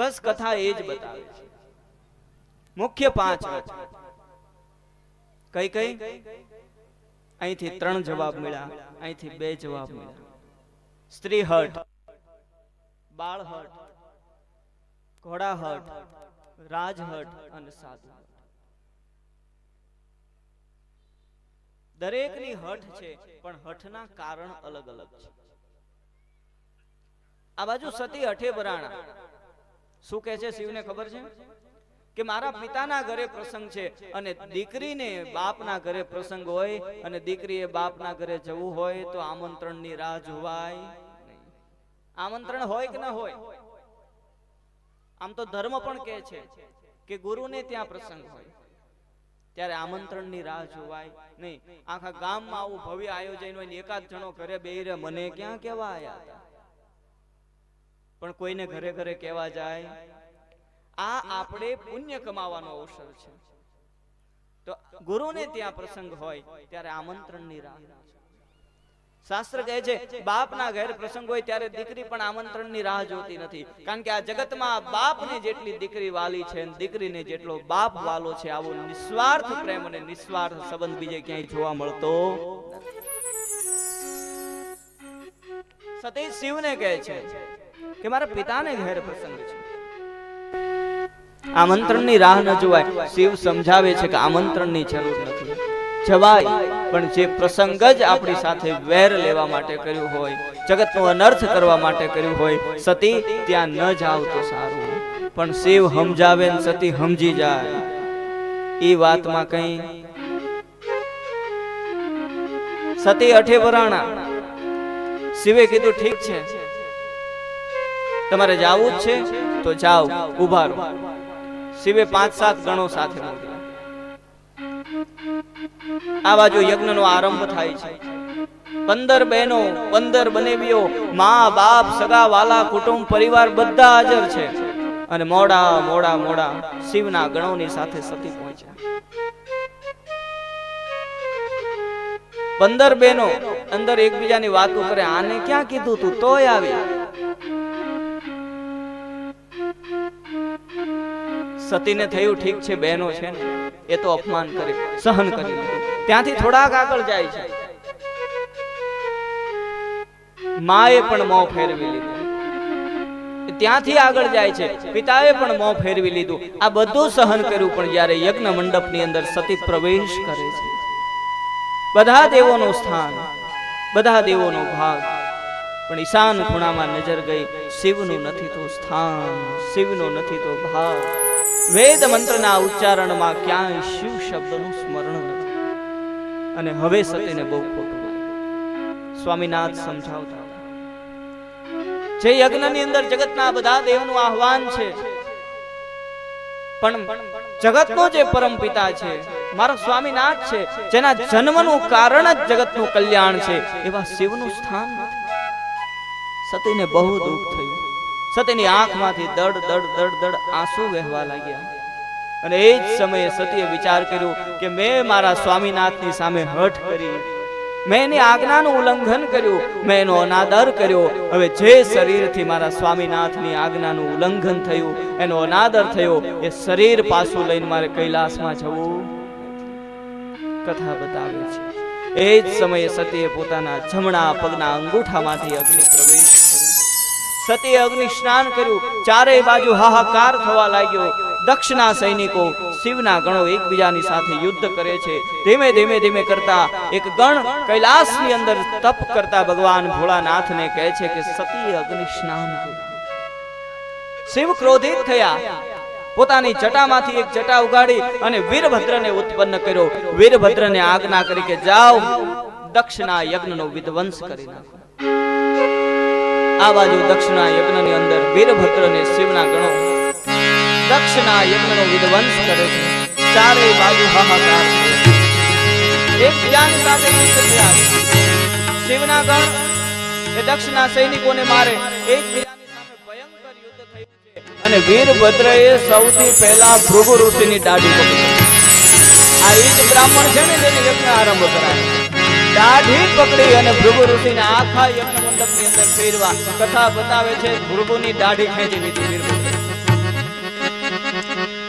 બસ કથા એ જ બતાવે છે. મુખ્ય પાંચ કઈ કઈ? અહીંથી ત્રણ જવાબ મળ્યા. અહીંથી બે જવાબ મળ્યા. સ્ત્રી હટ બાળ હટ ઘોડા હટ રાજ હટ અને સાધુ દરેકની હઠ છે પણ હઠના કારણ અલગ અલગ છે. આ બાજુ સતી હઠે બરાણા શું કહે છે? શિવને ખબર છે? કે મારા પિતાના ઘરે પ્રસંગ છે અને દીકરીને બાપના ઘરે પ્રસંગ હોય અને દીકરીએ બાપના ઘરે જવું હોય તો આમંત્રણની રાહ જોવાય આમંત્રણ હોય કે ન હોય? આમ તો ધર્મ પણ કહે છે કે ગુરુને ત્યાં પ્રસંગ હોય. ત્યારે આમંત્રણની રાહ જોવાય નહીં. આખા ગામમાં આવું ભવ્ય આયોજન હોય એકાદ જણો ઘરે બે મને ક્યાં કેવા આવ્યા હતા? પણ કોઈને ઘરે ઘરે કહેવા જાય, આ આપણે પુણ્ય કમાવાનો અવસર છે. તો ગુરુને ત્યાં પ્રસંગ હોય, ત્યારે આમંત્રણની રાહ શાસ્ત્ર કહે છે, બાપના ઘેર પ્રસંગ હોય ત્યારે દીકરી પણ આમંત્રણની રાહ જોતી નથી. કારણ કે આ જગતમાં બાપને જેટલી દીકરી વાલી છે દીકરીને જેટલો બાપ વાલો છે, આવો નિસ્વાર્થ પ્રેમ અને નિસ્વાર્થ સંબંધ બીજે ક્યાંય જોવા મળતો. સતી શિવને કહે છે કે મારા પિતાને ઘેર પ્રસંગ છે. આમંત્રણની રાહ ન જોવાય. શિવ સમજાવે છે કે આમંત્રણની જરૂર નથી. જવાય. પણ જે પ્રસંગ જ આપણી સાથે વેર લેવા માટે કર્યું હોય, જગતનો અનર્થ કરવા માટે કર્યું હોય, સતી ત્યાં ન જાવ તો સારું. પણ શિવ સમજાવે ને સતી સમજી જાય. એ વાતમાં કઈ સતી અઠે વરાણા. શિવે કીધું, ઠીક છે. તમારે જાવું જ છે, તો જાઓ ઊભા રહો. શિવે પાંચ સાત ગણો સાથે આ બાજુ યજ્ઞનો આરંભ થાય છે. પંદર બહેનો, પંદર બનેવીઓ, મા, બાપ, સગા, વાલા, કુટુંબ, પરિવાર બધા હાજર છે. અને મોડા મોડા મોડા શિવના ગણોની સાથે સતી પહોંચ્યા. પંદર બહેનો અંદર એકબીજાની વાતો કરે, આને ક્યાં કીધું તું? તોય આવી. સતીને થયું ઠીક છે, બહેનો છે એ તો અપમાન કરે, સહન કરી ત્યાંથી થોડાક આગળ જાય છે. માએ પણ મોં ફેરવી લીધું. ત્યાંથી આગળ જાય છે. પિતાએ પણ મોં ફેરવી લીધું. આ બધું સહન કર્યું, પણ જ્યારે યજ્ઞ મંડપની અંદર સતી પ્રવેશ કરે છે. બધા દેવોનું સ્થાન, બધા દેવોનો ભાગ પણ ઈશાન ખૂણામાં નજર ગઈ. શિવનું નથી તો સ્થાન, શિવનો નથી તો ભાવ. વેદ મંત્રના ઉચ્ચારણમાં ક્યાંય શિવ શબ્દનું સ્મરણ નથી. અને હવે સતીને બહુ ખોટું સ્વામીનાથ સમજાવતા જે યજ્ઞની અંદર જગતના બધા દેવનું આહવાન છે, પણ જગતનો જે પરમ પિતા છે, મારો સ્વામીનાથ છે, જેના જન્મનું કારણ જ જગતનું કલ્યાણ છે, એવા શિવનું સ્થાન નથી. સતીને બહુ દુઃખ થયું. સતીની આંખમાંથી દડ દડ દડ દડ આંસુ વહેવા લાગ્યા. અને એ જ સમયે સતીએ વિચાર કર્યો કે મેં મારા સ્વામીનાથની સામે હઠ કરી. મેં એની આજ્ઞાનું ઉલ્લંઘન કર્યું. મેં એનો અનાદર કર્યો. હવે જે શરીરથી મારા સ્વામીનાથની આજ્ઞાનું ઉલ્લંઘન થયું, એનો અનાદર થયો, એ શરીર પાછું લઈને મારે કૈલાસમાં જવું. કથા બતાવે છે. એ જ સમયે સતીએ પોતાના જમણા પગના અંગૂઠામાંથી અગ્નિ પ્રવેશ સતીએ અગ્નિ સ્નાન કર્યું. ચારેય બાજુ હાહાકાર થવા લાગ્યો. દક્ષના સૈનિકો શિવના ગણો એકબીજાની સાથે યુદ્ધ કરે છે. ધીમે ધીમે ધીમે કરતા એક ગણ કૈલાસની અંદર તપ કરતા ભગવાન ભોળાનાથને કહે છે કે સતીએ અગ્નિ સ્નાન શિવ ક્રોધિત થયા. પોતાની જટામાંથી એક જટા ઉગાડી અને વીરભદ્રને ઉત્પન્ન કર્યો. વીરભદ્રને આજ્ઞા કરી કે જાઓ દક્ષના યજ્ઞનો વિધ્વંસ કરી નાખો. આ બાજુ દક્ષના યજ્ઞની અંદર વીરભદ્રને શિવના ગણો. દક્ષના યજ્ઞનો વિધ્વંસ કરે છે. ચારે બાજુ હાહાકાર એક જ્ઞાન સાથે શિવના ગણ એ દક્ષના સૈનિકોને મારે. એકબીજાની અને વીરભદ્રએ સૌથી પહેલા ભૃગુ ઋષિની દાઢી પકડી. આ જ બ્રાહ્મણ છે ને જેને યજ્ઞ આરંભ કરાયો. દાઢી પકડી અને ભૃગુ ઋષિને આખા યજ્ઞ મંડપની અંદર ફેરવા કથા બતાવે છે, ભૃગુની દાઢી ખેંચી લીધી વીરભદ્ર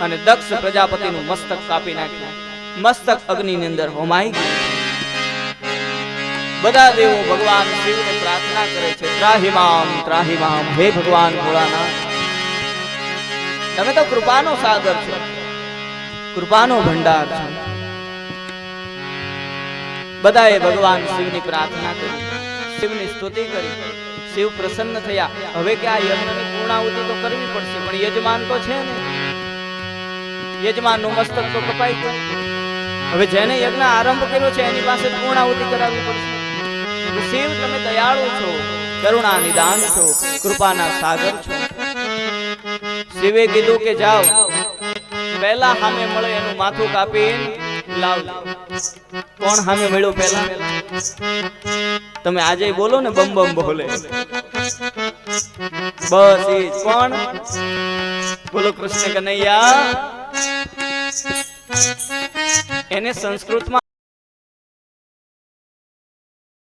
અને દક્ષ પ્રજાપતિનું મસ્તક કાપી નાખ્યું. મસ્તક અગ્નિની અંદર હોમાઈ ગયું. બધા દેવો ભગવાન શિવને પ્રાર્થના કરે છે, ત્રાહિમામ ત્રાહિમામ, હે ભગવાન ભોળાનાથ. તમે તો કૃપાનો સાગર છો. કૃપાનો ભંડાર છો. બધાએ ભગવાન શિવની પ્રાર્થના કરી. શિવની સ્તુતિ કરી. શિવ પ્રસન્ન થયા. હવે કે આ યજ્ઞની પૂર્ણાહુતિ તો કરવી પડશે, પણ યજમાન તો છે ને યજમાનનું મસ્તક તો કપાઈ ગયું. હવે જેને યજ્ઞ આરંભ કર્યો છે, એની પાસે પૂર્ણાહુતિ કરાવવી પડશે. શિવ, તમે દયાળુ છો, કરુણા નિદાન છો, કૃપાના સાગર છો. શિવે કીધું કે જાઓ. પહેલા સામે મળે એનું માથું કાપી કોણ સામે મળ્યો પહેલા? તમે આજે બોલો ને બમ બમ બોલે. બસ એ કોણ? બોલો કૃષ્ણ કનૈયા. એને સંસ્કૃતમાં